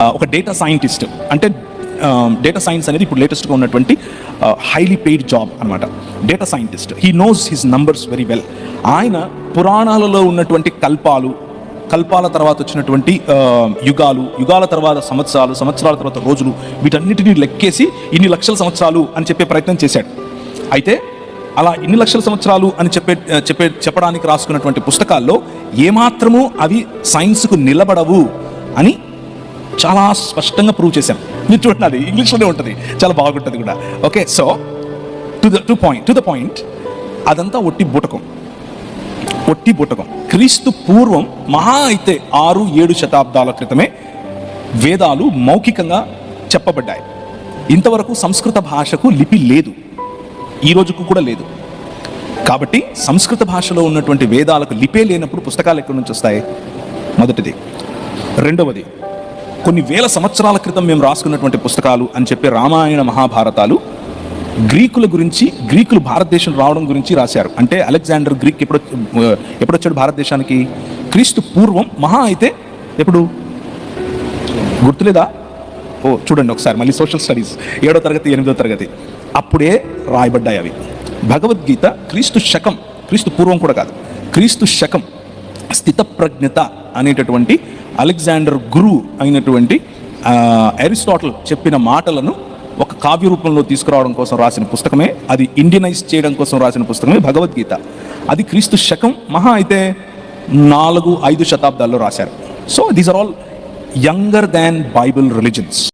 ఒక data scientist అంటే data science అనేది ఇప్పుడు లేటెస్ట్గా ఉన్నటువంటి హైలీ పెయిడ్ జాబ్ అనమాట data scientist he knows his numbers very well ఆయన పురాణాలలో ఉన్నటువంటి కల్పాలు కల్పాల తర్వాత వచ్చినటువంటి యుగాలు యుగాల తర్వాత సంవత్సరాలు సంవత్సరాల తర్వాత రోజులు వీటన్నిటిని లెక్కేసి ఇన్ని లక్షల సంవత్సరాలు అని చెప్పే ప్రయత్నం చేశాడు. అయితే అలా ఇన్ని లక్షల సంవత్సరాలు అని చెప్పే చెప్పే చెప్పడానికి రాసుకున్నటువంటి పుస్తకాల్లో ఏమాత్రము అవి సైన్స్కు నిలబడవు అని చాలా స్పష్టంగా ప్రూవ్ చేశాను మీరు చూడండి అది ఇంగ్లీష్లోనే ఉంటుంది. చాలా బాగుంటుంది కూడా. Okay so to the to point to the point అదంతా ఒట్టి బూటకం. ఒట్టి బుటకం. క్రీస్తు పూర్వం మహా అయితే ఆరు ఏడు శతాబ్దాల క్రితమే వేదాలు మౌఖికంగా చెప్పబడ్డాయి. ఇంతవరకు సంస్కృత భాషకు లిపి లేదు. ఈ రోజుకు కూడా లేదు. కాబట్టి సంస్కృత భాషలో ఉన్నటువంటి వేదాలకు లిపే లేనప్పుడు పుస్తకాలు ఎక్కడి నుంచి వస్తాయి? మొదటిది. రెండవది కొన్ని వేల సంవత్సరాల క్రితం మేము రాసుకున్నటువంటి పుస్తకాలు అని చెప్పే రామాయణ మహాభారతాలు గ్రీకుల గురించి గ్రీకులు భారతదేశం రావడం గురించి రాశారు. అంటే అలెగ్జాండర్ గ్రీక్ ఎప్పుడు ఎప్పుడొచ్చాడు భారతదేశానికి? క్రీస్తు పూర్వం మహా అయితే ఎప్పుడు? గుర్తులేదా? ఓ చూడండి ఒకసారి మళ్ళీ సోషల్ స్టడీస్ ఏడో తరగతి ఎనిమిదో తరగతి. అప్పుడే రాయబడ్డాయి అవి. భగవద్గీత క్రీస్తు శకం క్రీస్తు పూర్వం కూడా కాదు క్రీస్తు శకం. స్థితప్రజ్ఞత అనేటటువంటి అలెగ్జాండర్ గురు అయినటువంటి అరిస్టాటల్ చెప్పిన మాటలను ఒక కావ్య రూపంలో తీసుకురావడం కోసం రాసిన పుస్తకమే అది ఇండియనైజ్ చేయడం కోసం రాసిన పుస్తకమే భగవద్గీత. అది క్రీస్తు శకం మహా అయితే నాలుగు ఐదు శతాబ్దాల్లో రాశారు. So these are all younger than Bible religions